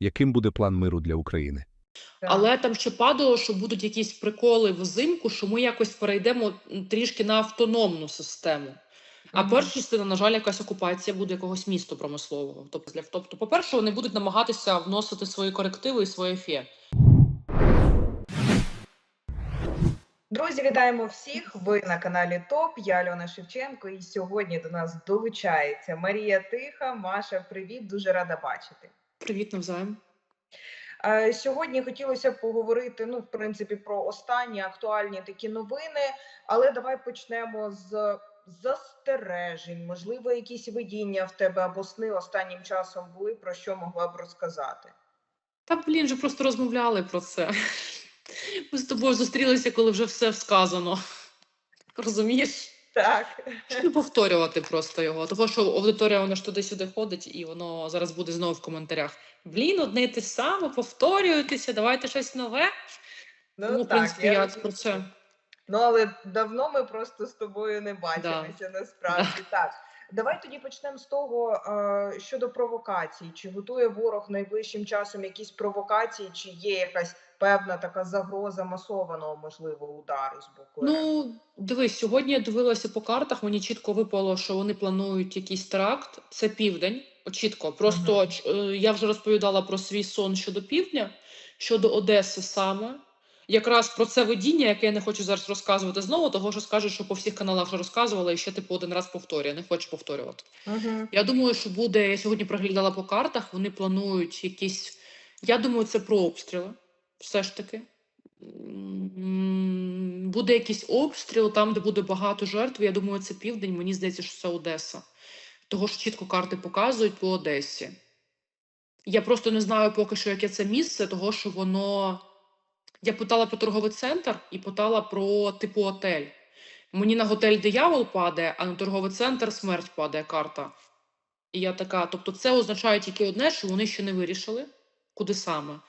Яким буде план миру для України? Але там ще падало, що будуть якісь приколи взимку, що ми якось перейдемо трішки на автономну систему. А перша частина, на жаль, якась окупація буде якогось місту промислового. Тобто, для- тобто, по-перше, вони будуть намагатися вносити свої корективи і своє фє. Друзі, вітаємо всіх! Ви на каналі ТОП. Я Альона Шевченко, і сьогодні до нас долучається Марія Тиха. Маша, привіт, дуже рада бачити. Привіт, навзаєм. Е, Сьогодні хотілося б поговорити, ну, в принципі, про останні актуальні такі новини, але давай почнемо з застережень. Можливо, якісь видіння в тебе або сни останнім часом були, про що могла б розказати. Та блін, вже просто розмовляли про це. Ми з тобою зустрілися, коли вже все сказано. Розумієш? Так. Щоб не повторювати просто його. Тому що аудиторія вона ж туди-сюди ходить, і воно зараз буде знову в коментарях. Блін, одне й те саме, повторюєтеся, давайте щось нове. Ну, Тому, в принципі, я розумію. про це. Ну, але давно ми просто з тобою не бачилися, насправді так. Давай тоді почнемо з того щодо провокацій. Чи готує ворог найближчим часом якісь провокації, чи є якась певна така загроза масованого можливого удару з боку? Ну, дивись, сьогодні я дивилася по картах, мені чітко випало, що вони планують якийсь теракт. Це південь. Чітко. Просто ч- е, я вже розповідала про свій сон щодо півдня, щодо Одеси саме. Якраз про це видіння, яке я не хочу зараз розказувати знову, того що скажуть, що по всіх каналах вже розказувала і ще типу один раз повторюю. Не хочу повторювати. Мгм. Я думаю, що буде. Я сьогодні проглядала по картах. Вони планують якісь. Я думаю, це про обстріли. Все ж таки. Буде якийсь обстріл, там, де буде багато жертв. Я думаю, це південь. Мені здається, що це Одеса. Того що чітко карти показують по Одесі. Я просто не знаю поки що, яке це місце, того що воно. Я питала про торговий центр і питала про типу отель. Мені на готель диявол падає, а на торговий центр смерть падає карта. І я така, тобто це означає тільки одне, що вони ще не вирішили, куди саме.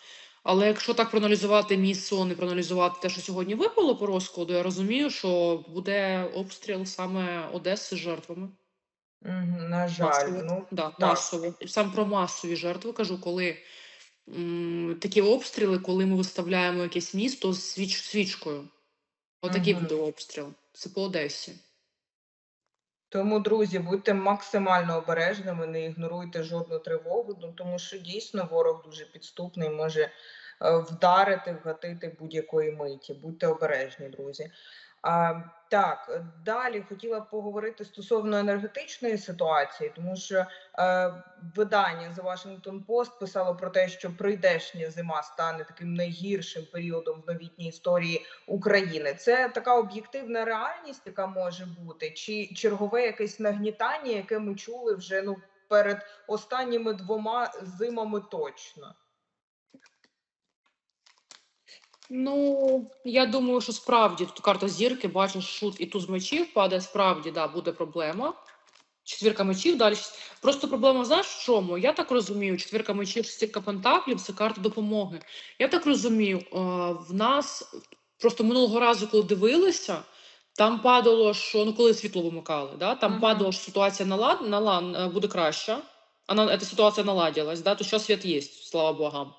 Але якщо так проаналізувати мій сон і проаналізувати те, що сьогодні випало по розкладу, я розумію, що буде обстріл саме Одеси з жертвами. На жаль, Масово. ну Да, так. масово. Сам про масові жертви кажу, коли м, такі обстріли, коли ми виставляємо якесь місто з свіч, свічкою. Отакий Мгм. буде обстріл. Це по Одесі. Тому, друзі, будьте максимально обережними, не ігноруйте жодну тривогу, ну тому що дійсно ворог дуже підступний, може е, вдарити, вгатити будь-якої миті. Будьте обережні, друзі. Так, е, далі хотіла б поговорити стосовно енергетичної ситуації, тому що е, видання The Washington Post писало про те, що прийдешня зима стане таким найгіршим періодом в новітній історії України. Це така об'єктивна реальність, яка може бути, чи чергове якесь нагнітання, яке ми чули вже ну перед останніми двома зимами точно. Ну, я думаю, що справді тут карта зірки, бачиш, шут і туз мечів падає, справді, да, буде проблема. Четвірка мечів далі. Просто проблема, знаєш, в чому? Я так розумію, четвірка мечів, шестірка пентаклів це карта допомоги. Я так розумію, е, в нас просто минулого разу, коли дивилися, там падало, що ну коли світло вимикали, да, там Мгм. падало, що ситуація нала, нала, е, буде краща. А на, ця ситуація наладилась, да, то що світ є, слава богам.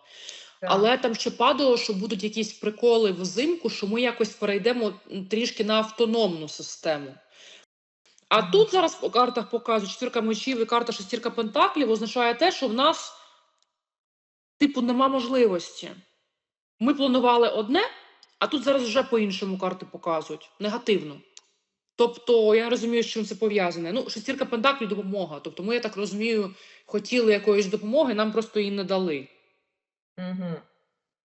Але там ще падало, що будуть якісь приколи взимку, що ми якось перейдемо трішки на автономну систему. А тут зараз по картах показують четвірка мечів і карта шестірка пентаклів означає те, що в нас, типу, нема можливості. Ми планували одне, а тут зараз вже по-іншому карти показують негативно. Тобто, я розумію, з чим це пов'язане. Ну, шестірка пентаклів допомога. Тобто, ми, я так розумію, хотіли якоїсь допомоги, нам просто її не дали. Угу.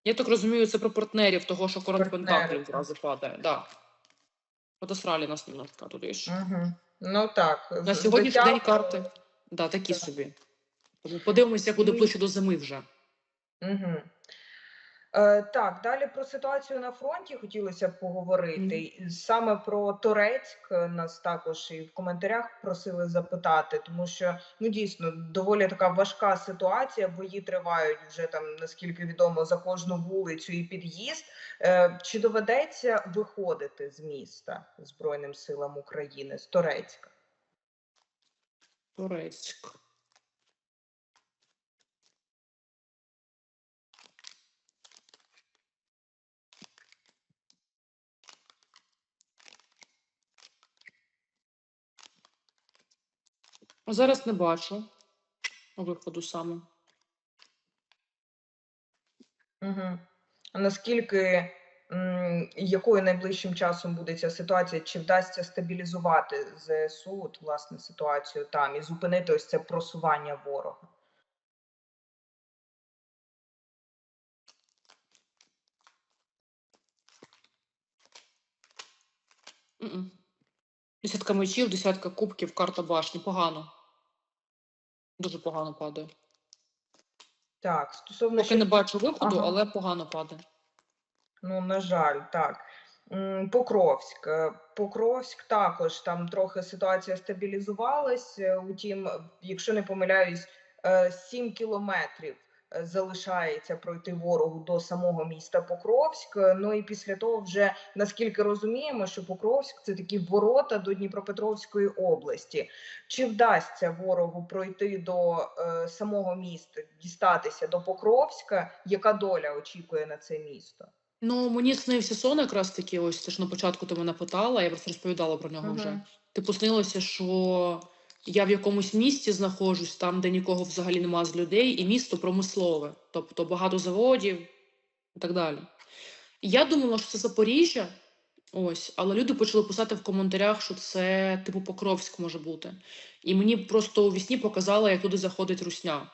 Я так розумію, це про партнерів, того, що корон Партнери, пентаклів так. зразу падає. Да. Подосрали нас немножко туди ж. Угу. Ну так, На з- сьогоднішній день карти. Да, такі Так. собі. Тому подивимося, як буде ближче до зими вже. Угу. Е, так, далі про ситуацію на фронті хотілося б поговорити. І Саме про Торецьк нас також і в коментарях просили запитати, тому що ну дійсно доволі така важка ситуація. Бої тривають вже там, наскільки відомо, за кожну вулицю і під'їзд. Е, чи доведеться виходити з міста Збройним силам України з Торецька? Турецьк. Зараз не бачу виходу саме. Угу. А наскільки м, якою найближчим часом буде ця ситуація? Чи вдасться стабілізувати ЗСУ, от, власне, ситуацію там і зупинити ось це просування ворога? Десятка мечів, десятка кубків, карта башні. Погано. Дуже погано падає. Так, стосовно Поки ще не бачу виходу, Ага. але погано падає. Ну, на жаль, так. М, Покровськ. Е, Покровськ також там трохи ситуація стабілізувалась. е, Утім, якщо не помиляюсь, 7 кілометрів е, залишається пройти ворогу до самого міста Покровськ. Ну і після того, вже наскільки розуміємо, що Покровськ це такі ворота до Дніпропетровської області. Чи вдасться ворогу пройти до е, самого міста, дістатися до Покровська? Яка доля очікує на це місто? Ну, мені снився сон якраз таки, ось це ж на початку ти мене питала, я просто розповідала про нього вже. Мгм. Типу, снилося, що я в якомусь місті знаходжусь, там, де нікого взагалі нема з людей, і місто промислове, тобто багато заводів і так далі. Я думала, що це Запоріжжя, ось, але люди почали писати в коментарях, що це типу Покровськ може бути. І мені просто у вісні показали, як туди заходить русня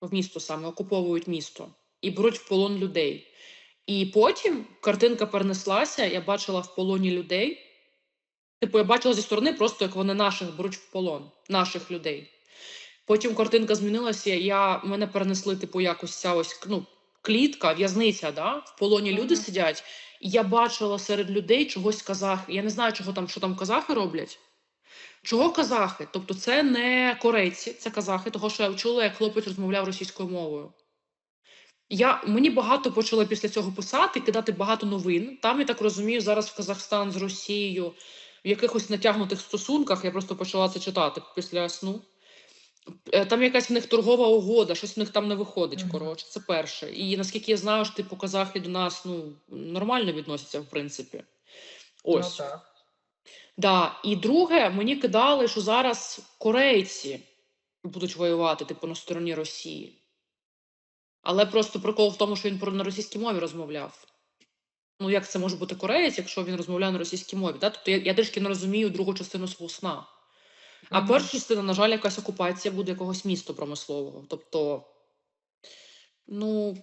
в місто саме, окуповують місто і беруть в полон людей. І потім картинка перенеслася, я бачила в полоні людей. Типу, я бачила зі сторони просто, як вони наших беруть в полон, наших людей. Потім картинка змінилася, я, мене перенесли, типу, якось ця ось ну, клітка, в'язниця, да? в полоні люди сидять. І я бачила серед людей чогось казахи. Я не знаю, чого там, що там казахи роблять. Чого казахи? Тобто це не корейці, це казахи, того що я чула, як хлопець розмовляв російською мовою. Я, мені багато почали після цього писати, кидати багато новин. Там, я так розумію, зараз в Казахстан з Росією в якихось натягнутих стосунках. Я просто почала це читати після сну. Е, Там якась в них торгова угода, щось в них там не виходить. Мгм. Коротше, це перше. І наскільки я знаю, що типу казахи до нас ну нормально відносяться, в принципі. Ось. Ну, так. Да. І друге, мені кидали, що зараз корейці будуть воювати, типу, на стороні Росії. Але просто прикол в тому, що він на російській мові розмовляв. Ну, як це може бути кореєць, якщо він розмовляє на російській мові? Да? Тобто я, я трішки не розумію другу частину свого сна. А Мгм. перша частина, на жаль, якась окупація буде якогось міста промислового. Тобто, ну,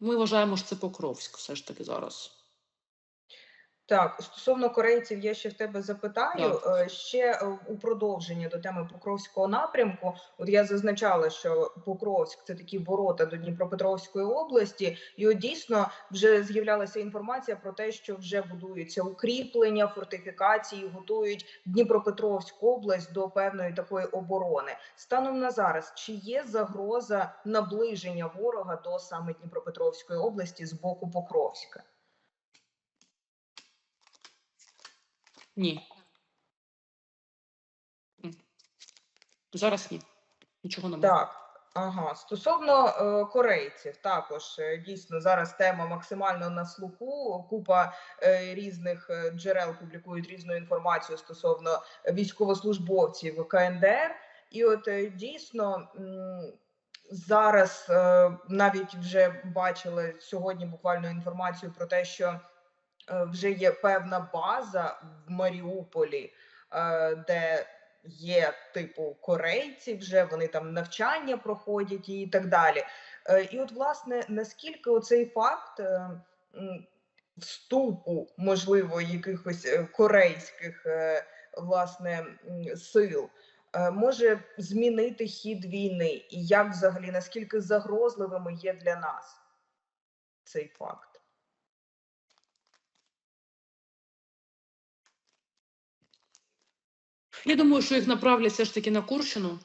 ми вважаємо, що це Покровськ все ж таки зараз. Так, стосовно корейців, я ще в тебе запитаю. Е, Ще е, у продовження до теми Покровського напрямку. От я зазначала, що Покровськ це такі ворота до Дніпропетровської області, і от дійсно вже з'являлася інформація про те, що вже будуються укріплення, фортифікації, готують Дніпропетровську область до певної такої оборони. Станом на зараз, чи є загроза наближення ворога до саме Дніпропетровської області з боку Покровська? Ні. Зараз ні. Нічого немає. Так, ага. Стосовно е, корейців, також е, дійсно зараз тема максимально на слуху. Купа е, різних е, джерел публікують різну інформацію стосовно військовослужбовців КНДР. І от е, дійсно м, зараз е, навіть вже бачили сьогодні буквально інформацію про те, що вже є певна база в Маріуполі, е, де є типу корейці, вже вони там навчання проходять і так далі. Е, І от, власне, наскільки оцей факт е, вступу, можливо, якихось е, корейських е, власне сил. е, Може змінити хід війни, і як взагалі наскільки загрозливими є для нас цей факт? Я думаю, що їх направлять все ж таки на Курщину.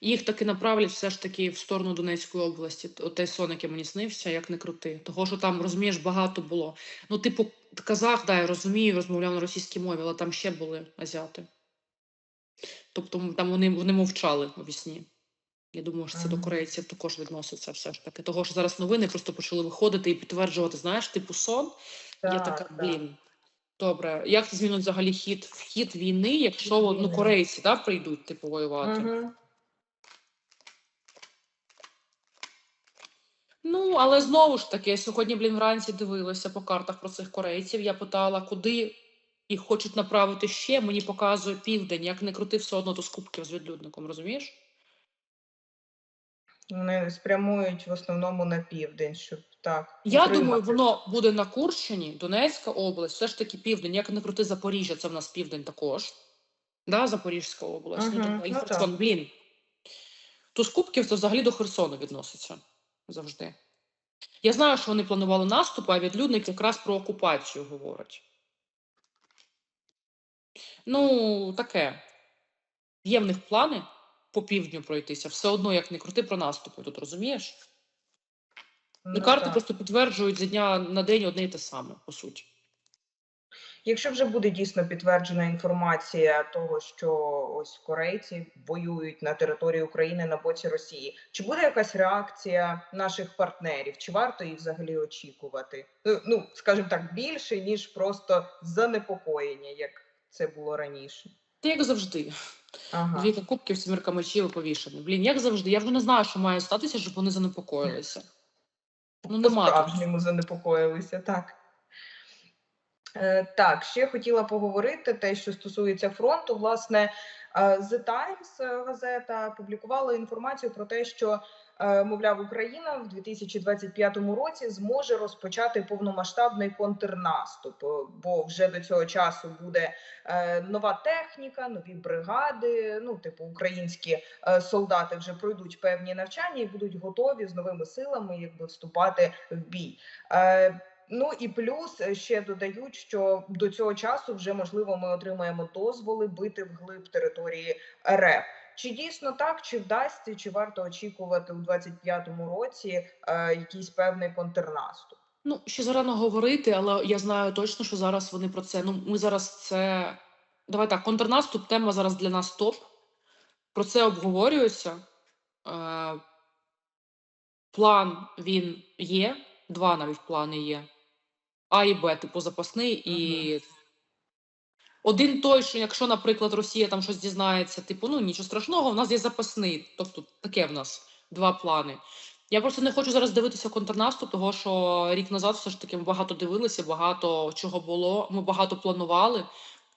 Їх таки направлять все ж таки в сторону Донецької області. Той сон, який мені снився, як не крути. Того, що там, розумієш, багато було. Ну, типу, казах, да, я розумію, розмовляв на російській мові, але там ще були азіати. Тобто там вони, вони мовчали у вісні. Я думаю, що це до корейців також відноситься все ж таки. Того, що зараз новини просто почали виходити і підтверджувати, знаєш, типу сон. Я така, Так, так. блін. Добре. Як це змінить взагалі хід, вхід війни, якщо ну, корейці да, прийдуть типу воювати? Угу. Ну, але знову ж таки, я сьогодні, блін, вранці дивилася по картах про цих корейців. Я питала, куди їх хочуть направити ще. Мені показує південь, як не крути, все одно до скупків з відлюдником, розумієш? Вони спрямують в основному на південь, щоб так. Я утримати. думаю, воно буде на Курщині, Донецька область, все ж таки південь. Як не крути Запоріжжя, це в нас південь також. Да, Запорізька область. Мгм, Ну, тобто, і ну Херсон, так. блін. То з Кубків це взагалі до Херсону відноситься завжди. Я знаю, що вони планували наступ, а відлюдник якраз про окупацію говорить. Ну, таке. Є в них плани по півдню пройтися, все одно, як не крути про наступи тут, розумієш? Ну, карти так. просто підтверджують з дня на день одне і те саме, по суті. Якщо вже буде дійсно підтверджена інформація того, що ось корейці воюють на території України на боці Росії, чи буде якась реакція наших партнерів? Чи варто їх взагалі очікувати? Ну, Ну, скажімо так, більше ніж просто занепокоєння, як це було раніше. Та як завжди. Ага. Двійка кубків, сімірка мечів і повішений. Блін, як завжди, я вже не знаю, що має статися, щоб вони занепокоїлися. Ну, нема. По-справжньому занепокоїлися, так. Е, Так, ще хотіла поговорити те, що стосується фронту. Власне, е, The Times е, газета публікувала інформацію про те, що, мовляв, Україна в 2025 році зможе розпочати повномасштабний контрнаступ, е, бо вже до цього часу буде е, нова техніка, нові бригади. Ну, типу, українські е, солдати вже пройдуть певні навчання і будуть готові з новими силами, якби вступати в бій. Е, Ну і плюс е, ще додають, що до цього часу вже можливо ми отримаємо дозволи бити вглиб території РФ. Чи дійсно так, чи вдасться, чи варто очікувати у 25-му році е, якийсь певний контрнаступ? Ну, ще зарано говорити, але я знаю точно, що зараз вони про це. Ну, ми зараз це. Давай так, контрнаступ, тема зараз для нас топ. Про це обговорюється. Е, план він є. Два навіть плани є. А і Б, типу, запасний, і один той, що якщо, наприклад, Росія там щось дізнається, типу, ну нічого страшного, в нас є запасний. Тобто таке в нас два плани. Я просто не хочу зараз дивитися контрнаступ, того що рік назад все ж таки ми багато дивилися, багато чого було, ми багато планували.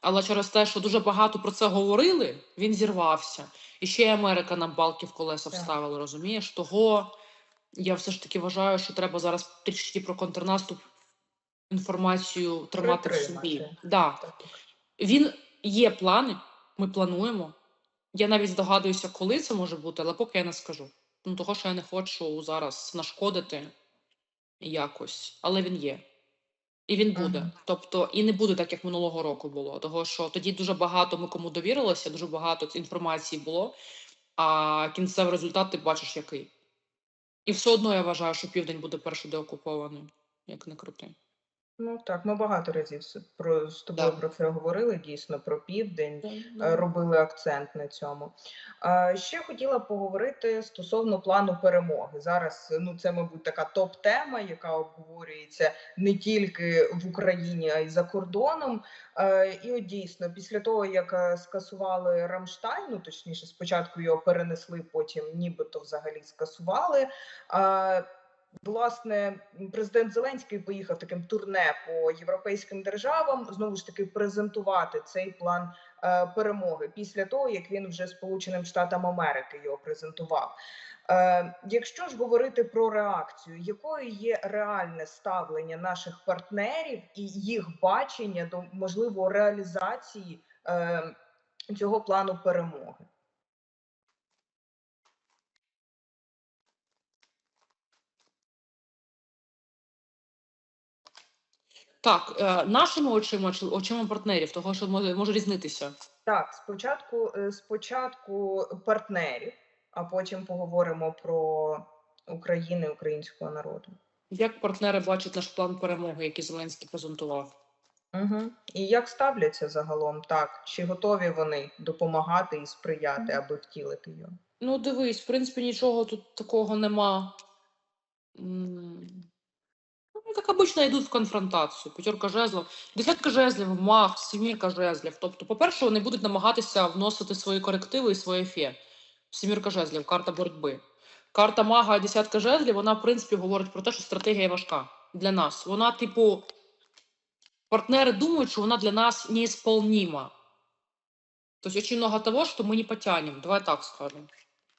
Але через те, що дуже багато про це говорили, він зірвався. І ще й Америка нам балки в колеса вставила, розумієш? Того я все ж таки вважаю, що треба зараз трішки про контрнаступ інформацію тримати в собі. Да. Так. Він є плани, ми плануємо. Я навіть здогадуюся, коли це може бути, але поки я не скажу. Ну, того, що я не хочу зараз нашкодити якось, але він є. І він буде. Мгм. Тобто, і не буде так, як минулого року було. Того, що тоді дуже багато ми кому довірилося, дуже багато інформації було, а кінцевий результат ти бачиш який. І все одно я вважаю, що південь буде перший деокупований, як не крути. Ну так, ми багато разів про з тобою Да. про це говорили. Дійсно про південь. Да, е, робили акцент на цьому. А, Ще хотіла поговорити стосовно плану перемоги. Зараз ну це, мабуть, така топ-тема, яка обговорюється не тільки в Україні, а й за кордоном. Е, І от дійсно, після того як е, скасували Рамштайн, ну точніше, спочатку його перенесли, потім нібито взагалі скасували. Власне, президент Зеленський поїхав таким турне по європейським державам знову ж таки презентувати цей план е, перемоги після того, як він вже Сполученим Штатам Америки його презентував. Е, якщо ж говорити про реакцію, якою є реальне ставлення наших партнерів і їх бачення до можливо реалізації е, цього плану перемоги? Так, е, нашими очима чи очима партнерів, того, що може, може різнитися. Так, спочатку, е, спочатку партнерів, а потім поговоримо про Україну українського народу. Як партнери бачать наш план перемоги, який Зеленський презентував? Угу. І як ставляться загалом, так чи готові вони допомагати і сприяти, аби втілити його? Ну, дивись, в принципі, нічого тут такого нема. М, як обично, йдуть в конфронтацію. П'ятерка жезлів, десятка жезлів, маг, сімірка жезлів. Тобто, по-перше, вони будуть намагатися вносити свої корективи і своє фе. Сімірка жезлів, карта боротьби. Карта мага, десятка жезлів, вона, в принципі, говорить про те, що стратегія важка для нас. Вона, типу, партнери думають, що вона для нас неисполнима. Тобто, очень много того, що ми не потягнемо. Давай так скажемо.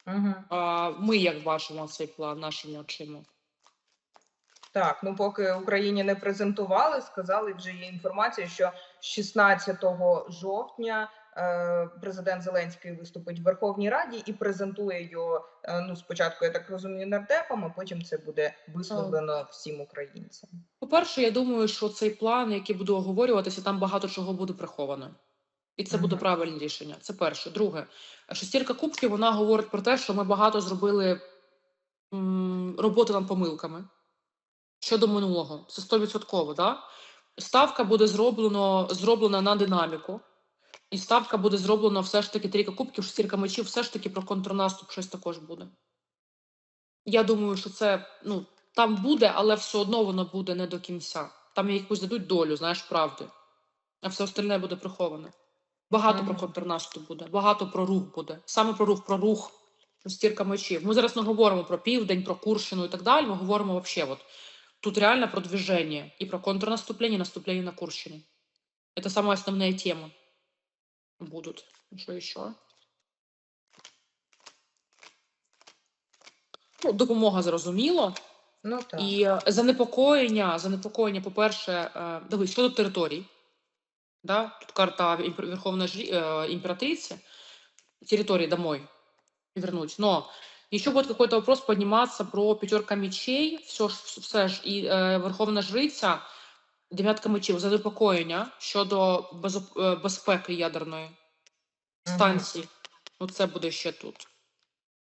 Угу. А, ми як бачимо цей план нашими очима. Так, ну поки Україні не презентували, сказали вже є інформація, що 16 жовтня е, президент Зеленський виступить в Верховній Раді і презентує його. е, ну, спочатку, я так розумію, нардепам, а потім це буде висловлено всім українцям. По-перше, я думаю, що цей план, який буде оговорюватися, там багато чого буде приховано. І це буде правильне рішення. Це перше. Друге, шестірка кубків вона говорить про те, що ми багато зробили м, роботи над помилками щодо минулого. Це 100%, да? Ставка буде зроблено, зроблена на динаміку. І ставка буде зроблена все ж таки трійка кубків, шестірка мечів, все ж таки про контрнаступ щось також буде. Я думаю, що це ну, там буде, але все одно воно буде не до кінця. Там якусь дадуть долю, знаєш, правди. А все остальне буде приховане. Багато про контрнаступ буде, багато про рух буде. Саме про рух, про рух, стірка мечів. Ми зараз не говоримо про південь, про Курщину і так далі. Ми говоримо взагалі, тут реально про движення і про контрнаступлення, і наступлення на Курщині. Это самая основная тема будут. Что еще? Ну, допомога зрозуміло. Ну так. І занепокоєння, занепокоєння, по-перше, е, дивись, щодо територій. Да? Тут карта Верховної жрі- е, імператриці. Территории домой вернуть. Но еще будет какой-то вопрос подниматься про пятерка мечей, все, все ж, і е, Верховна Жриця, дев'ятка мечів, занепокоєння щодо безоп- е, безпеки ядерної Мгм. станції. Ну, це буде ще тут.